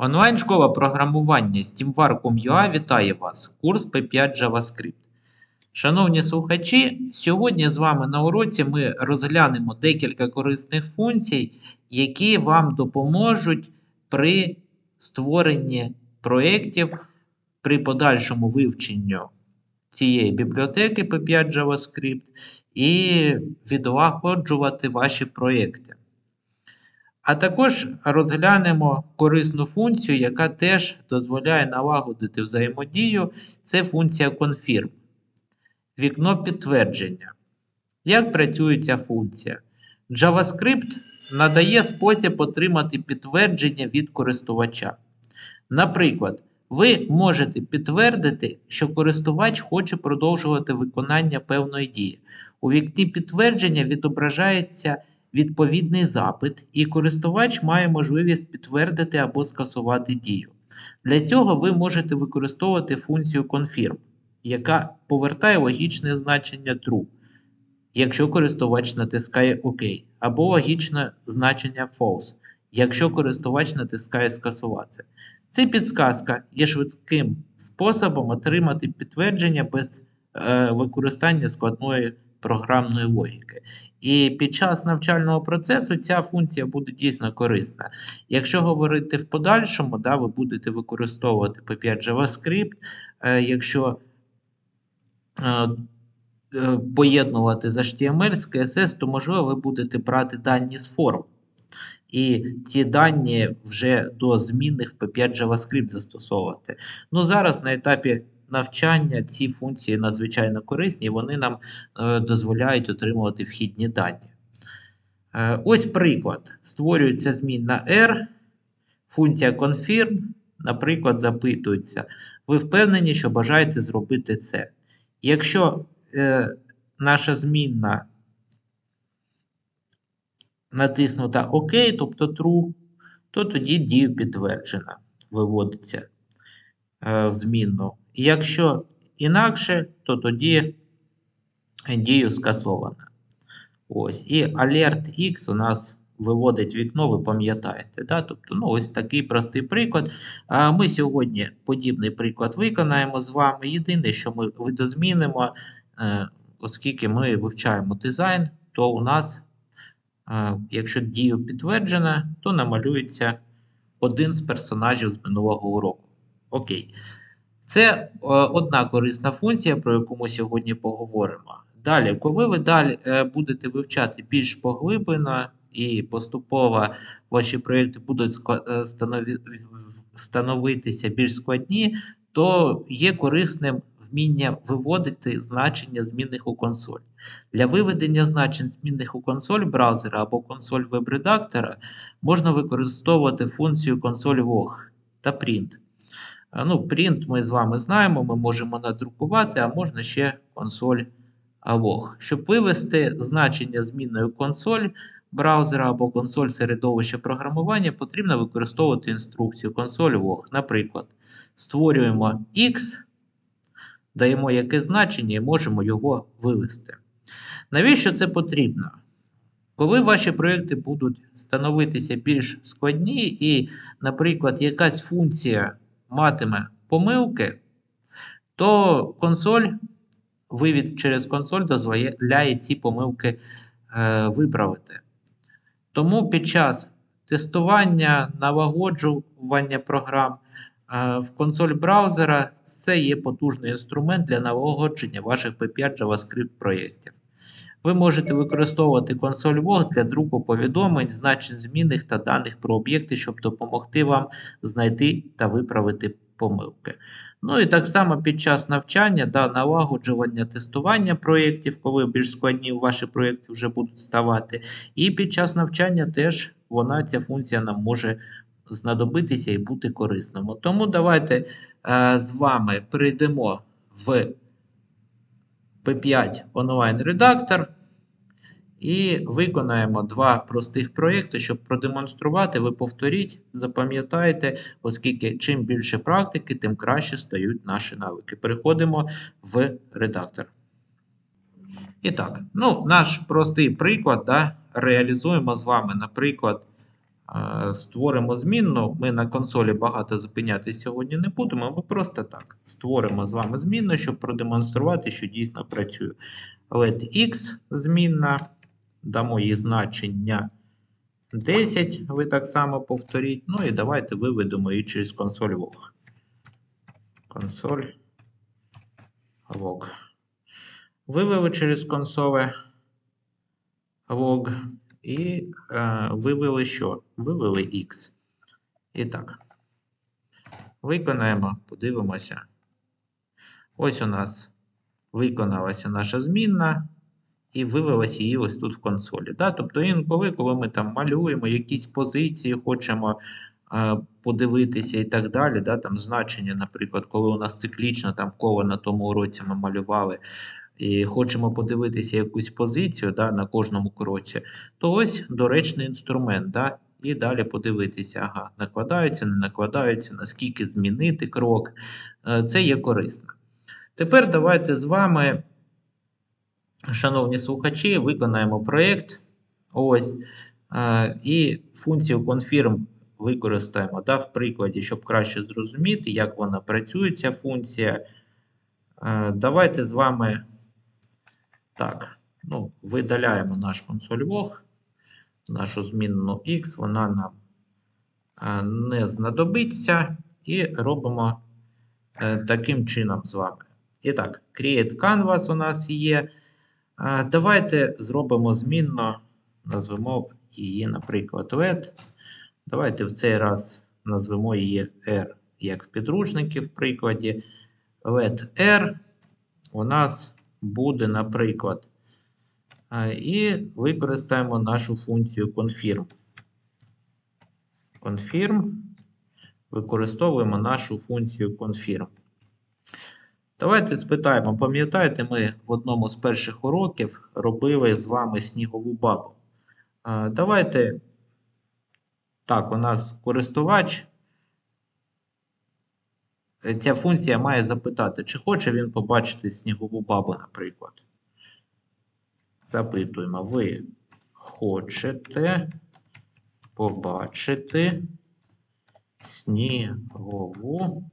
Онлайн-школа програмування SteamVar.com.ua вітає вас. Курс P5 JavaScript. Шановні слухачі, сьогодні з вами на уроці ми розглянемо декілька корисних функцій, які вам допоможуть при створенні проєктів при подальшому вивченню цієї бібліотеки P5 JavaScript і відлагоджувати ваші проєкти. А також розглянемо корисну функцію, яка теж дозволяє налагодити взаємодію. Це функція confirm. Вікно підтвердження. Як працює ця функція? JavaScript надає спосіб отримати підтвердження від користувача. Наприклад, ви можете підтвердити, що користувач хоче продовжувати виконання певної дії. У вікні підтвердження відображається відповідний запит, і користувач має можливість підтвердити або скасувати дію. Для цього ви можете використовувати функцію confirm, яка повертає логічне значення true, якщо користувач натискає ОК, або логічне значення false, якщо користувач натискає скасувати. Ця підсказка є швидким способом отримати підтвердження без е, використання складної програмної логіки. І під час навчального процесу ця функція буде дійсно корисна. Якщо говорити в подальшому, да, ви будете використовувати P5 JavaScript, е, якщо е, е, поєднувати з HTML, з CSS, то можливо ви будете брати дані з форм. І ці дані вже до змінних в P5 JavaScript застосовувати. Ну, зараз на етапі навчання ці функції надзвичайно корисні, вони нам е, дозволяють отримувати вхідні дані. Е, ось приклад. Створюється змінна R, функція confirm, наприклад, запитується. Ви впевнені, що бажаєте зробити це. Якщо е, наша змінна натиснута ОК, тобто True, то тоді дію підтверджена, виводиться змінну. І якщо інакше, то тоді дію скасована. Ось. І Alert X у нас виводить вікно, ви пам'ятаєте. Да? Тобто, ну, ось такий простий приклад. Ми сьогодні подібний приклад виконаємо з вами. Єдине, що ми видозмінимо, е, оскільки ми вивчаємо дизайн, то у нас, е, якщо дію підтверджена, то намалюється один з персонажів з минулого уроку. Окей. Це е, одна корисна функція, про яку ми сьогодні поговоримо. Далі, коли ви далі е, будете вивчати більш поглиблено і поступово ваші проєкти будуть е, становитися більш складні, то є корисним вміння виводити значення змінних у консоль. Для виведення значень змінних у консоль браузера або консоль веб-редактора можна використовувати функцію console.log та print. Ну, Print ми з вами знаємо, ми можемо надрукувати, а можна ще консоль log. Щоб вивести значення змінною консоль браузера або консоль середовища програмування, потрібно використовувати інструкцію консоль log. Наприклад, створюємо X, даємо яке значення і можемо його вивести. Навіщо це потрібно? Коли ваші проекти будуть становитися більш складні, і, наприклад, якась функція матиме помилки, то консоль, вивід через консоль дозволяє ці помилки е, виправити. Тому під час тестування, налагоджування програм е, в консоль браузера це є потужний інструмент для налагодження ваших P5 JavaScript проєктів. Ви можете використовувати консоль Log для друку повідомлень, значень змінних та даних про об'єкти, щоб допомогти вам знайти та виправити помилки. Ну і так само під час навчання та налагоджування тестування проєктів, коли більш складні ваші проєкти вже будуть ставати. І під час навчання теж вона, ця функція нам може знадобитися і бути корисною. Тому давайте е, з вами перейдемо в P5 онлайн редактор. І виконаємо два простих проєкти, щоб продемонструвати, ви повторіть, запам'ятайте, оскільки чим більше практики, тим краще стають наші навики. Переходимо в редактор. І так, ну, наш простий приклад, да, реалізуємо з вами, наприклад, Створимо змінну. Ми на консолі багато зупинятися сьогодні не будемо. Ми просто так створимо з вами змінну, щоб продемонструвати, що дійсно працює. Let x змінна, дамо їй значення 10. Ви так само повторіть. Ну і давайте виведемо її через консоль log. Консоль log. Вивели через консоле log. І е, вивели що? Вивели x. І так. Виконаємо, подивимося. Ось у нас виконалася наша змінна, і вивелася її ось тут в консолі. Да? Тобто інколи, коли ми там малюємо якісь позиції, хочемо е, подивитися і так далі, да? там значення, наприклад, коли у нас циклічно там коло на тому уроці ми малювали, і хочемо подивитися якусь позицію да, на кожному кроці, то ось доречний інструмент. Да, і далі подивитися, ага, накладаються, не накладаються, наскільки змінити крок. Е, Це є корисно. Тепер давайте з вами, шановні слухачі, виконаємо проєкт. Ось. е, І функцію confirm використаємо да, в прикладі, щоб краще зрозуміти, як вона працює, ця функція. Е, Давайте з вами. Так, ну, видаляємо наш консоль лог, нашу змінну x, вона нам е, не знадобиться. І робимо е, таким чином з вами. І так, create canvas у нас є. Е, Давайте зробимо змінно, назвемо її, наприклад, LED. Давайте в цей раз назвемо її R, як в підручники в прикладі. LED R у нас буде, наприклад, е, і використаємо нашу функцію confirm. Confirm. Використовуємо нашу функцію confirm. Давайте спитаємо, пам'ятаєте, ми в одному з перших уроків робили з вами снігову бабу. Е, Давайте. Так, у нас користувач. Е, Ця функція має запитати, чи хоче він побачити снігову бабу, наприклад. Запитуємо, ви хочете побачити снігову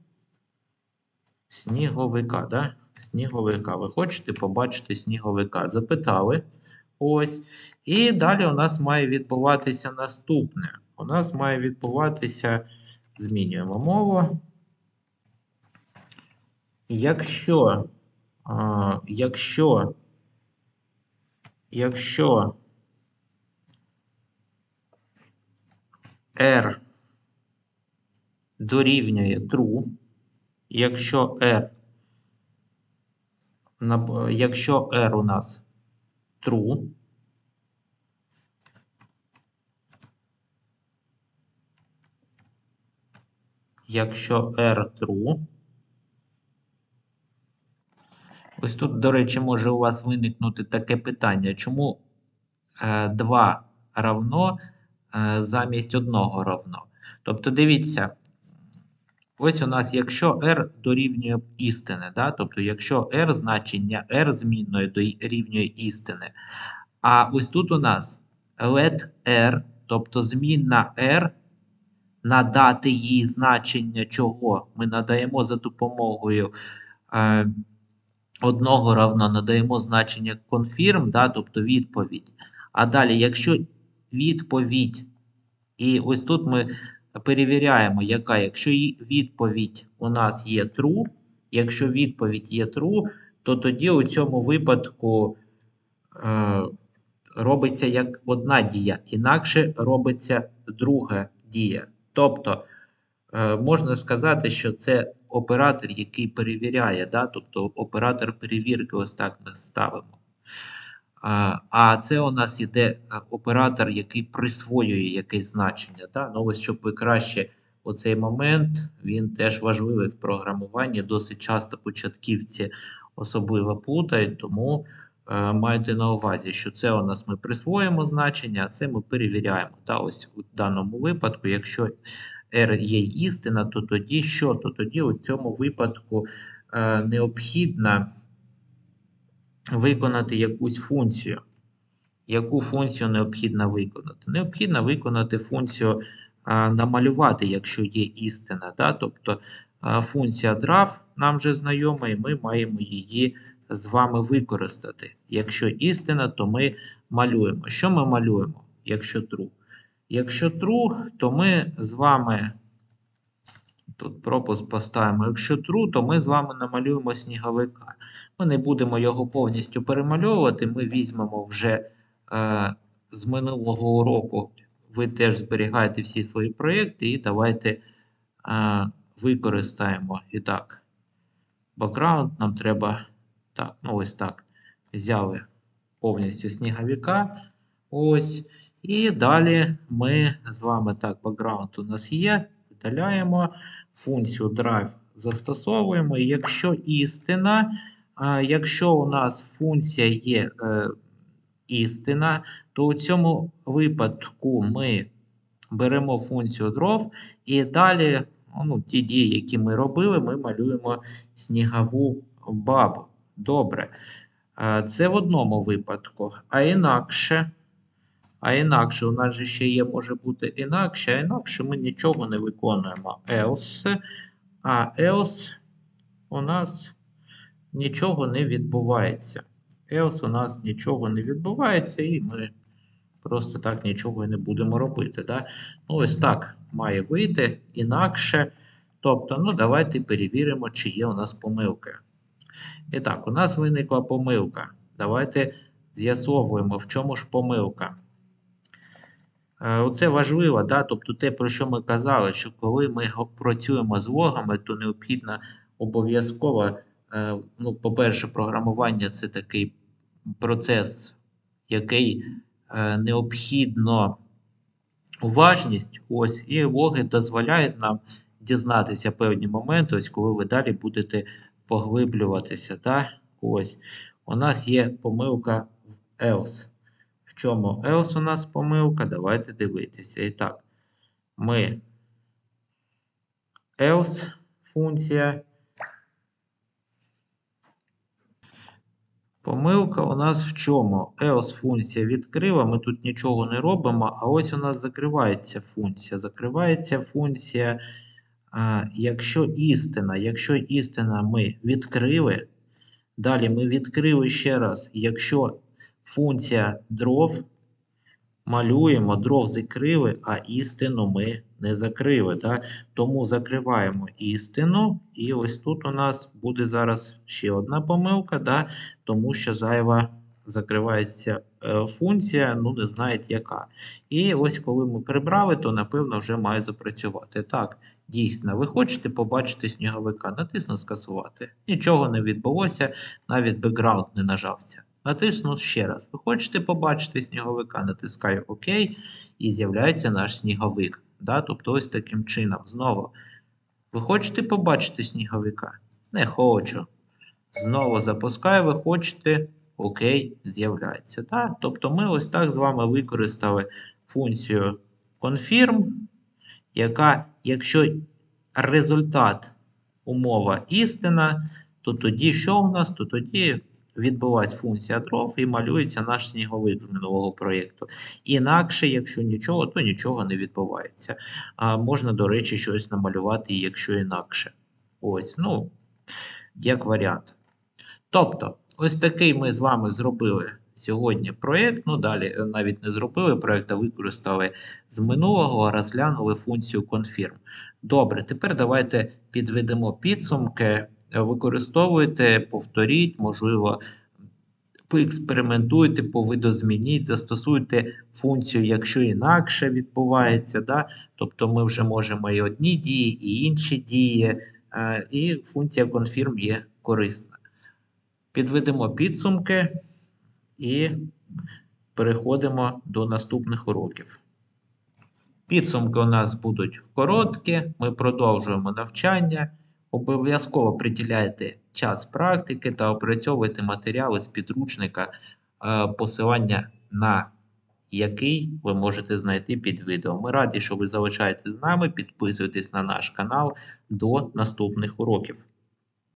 сніговика, да? Сніговика. Ви хочете побачити сніговика? Запитали. Ось. І далі у нас має відбуватися наступне. У нас має відбуватися, змінюємо мову. Якщо, якщо, якщо R дорівнює true, якщо R, якщо R у нас true, якщо R true, Ось тут, до речі, може у вас виникнути таке питання, чому е, 2 равно е, замість 1 равно. Тобто, дивіться, ось у нас, якщо r дорівнює істини, да? тобто, якщо r значення r змінною дорівнює істини, а ось тут у нас let r, тобто змінна r, надати їй значення чого ми надаємо за допомогою. Одного равно надаємо значення confirm, да, тобто відповідь. А далі, якщо відповідь, і ось тут ми перевіряємо, яка, якщо відповідь у нас є true, якщо відповідь є true, то тоді у цьому випадку е, робиться як одна дія, інакше робиться друга дія. Тобто, можна сказати, що це оператор, який перевіряє, да? тобто оператор перевірки, ось так ми ставимо. А, а це у нас іде е, оператор, який присвоює якесь значення. Да? Ну, ось, щоб ви краще оцей момент, він теж важливий в програмуванні. Досить часто початківці особливо плутають, тому е, майте на увазі, що це у нас ми присвоїмо значення, а це ми перевіряємо. Да? Ось у даному випадку, якщо R є істина, то тоді що? То тоді у цьому випадку е, необхідно виконати якусь функцію. Яку функцію необхідно виконати? Необхідно виконати функцію а, намалювати, якщо є істина. Да? Тобто а, функція draw нам вже знайома, і ми маємо її з вами використати. Якщо істина, то ми малюємо. Що ми малюємо, якщо true? Якщо true, то ми з вами. Тут пропуск поставимо. Якщо true, то ми з вами намалюємо сніговика. Ми не будемо його повністю перемальовувати. Ми візьмемо вже е, з минулого уроку. Ви теж зберігаєте всі свої проєкти і давайте е, використаємо. І так, бакграунд нам треба. Так, ну ось так. Взяли повністю сніговика. Ось. І далі ми з вами так, бакграунд у нас є. Видаляємо функцію drive застосовуємо. Якщо істина, якщо у нас функція є е, істина, то у цьому випадку ми беремо функцію draw і далі ну, ті дії, які ми робили, ми малюємо снігову бабу. Добре. Е, Це в одному випадку. А інакше. А інакше у нас же ще є, може бути інакше, а інакше ми нічого не виконуємо. Else. А else у нас нічого не відбувається. Else у нас нічого не відбувається, і ми просто так нічого і не будемо робити. Да? Ну, ось так має вийти інакше. Тобто, ну, давайте перевіримо, чи є у нас помилки. І так, у нас виникла помилка. Давайте з'ясовуємо, в чому ж помилка. Е, Оце важливо, да? тобто те, про що ми казали, що коли ми працюємо з логами, то необхідно обов'язково, е, ну, по-перше, програмування це такий процес, який е, необхідно уважність, ось, і логи дозволяють нам дізнатися певні моменти, ось коли ви далі будете поглиблюватися. Да? Ось, у нас є помилка в else. Чому else у нас помилка? Давайте дивитися. І так, ми else функція. Помилка у нас в чому? else функція відкрила, ми тут нічого не робимо, а ось у нас закривається функція. Закривається функція, а, якщо істина. Якщо істина ми відкрили, далі ми відкрили ще раз, якщо функція draw малюємо, draw закрили, а істину ми не закрили. Да? Тому закриваємо істину, і ось тут у нас буде зараз ще одна помилка, да? тому що зайва закривається е, функція, ну не знаєте яка. І ось коли ми прибрали, то напевно вже має запрацювати. Так, дійсно, ви хочете побачити сніговика, натисну скасувати. Нічого не відбулося, навіть бекграунд не нажався. Натисну ще раз. Ви хочете побачити сніговика, натискаю ОК і з'являється наш сніговик. Да? Тобто ось таким чином. Знову. Ви хочете побачити сніговика? Не хочу. Знову запускаю, ви хочете, ОК, з'являється. Да? Тобто ми ось так з вами використали функцію confirm, яка, якщо результат умова істина, то тоді що у нас? То тоді відбувається функція draw і малюється наш сніговик з минулого проєкту. Інакше, якщо нічого, то нічого не відбувається. А можна, до речі, щось намалювати, якщо інакше. Ось, ну, як варіант. Тобто, ось такий ми з вами зробили сьогодні проєкт. Ну, далі е, навіть не зробили проєкт, а використали з минулого, розглянули функцію confirm. Добре, тепер давайте підведемо підсумки. Використовуйте, повторіть, можливо, поекспериментуйте, повидозмініть, застосуйте функцію, якщо інакше відбувається. Да? Тобто ми вже можемо і одні дії, і інші дії, е, і функція confirm є корисна. Підведемо підсумки і переходимо до наступних уроків. Підсумки у нас будуть короткі, ми продовжуємо навчання. Обов'язково приділяйте час практики та опрацьовуйте матеріали з підручника, е, посилання на який ви можете знайти під відео. Ми раді, що ви залишаєтесь з нами, підписуйтесь на наш канал до наступних уроків.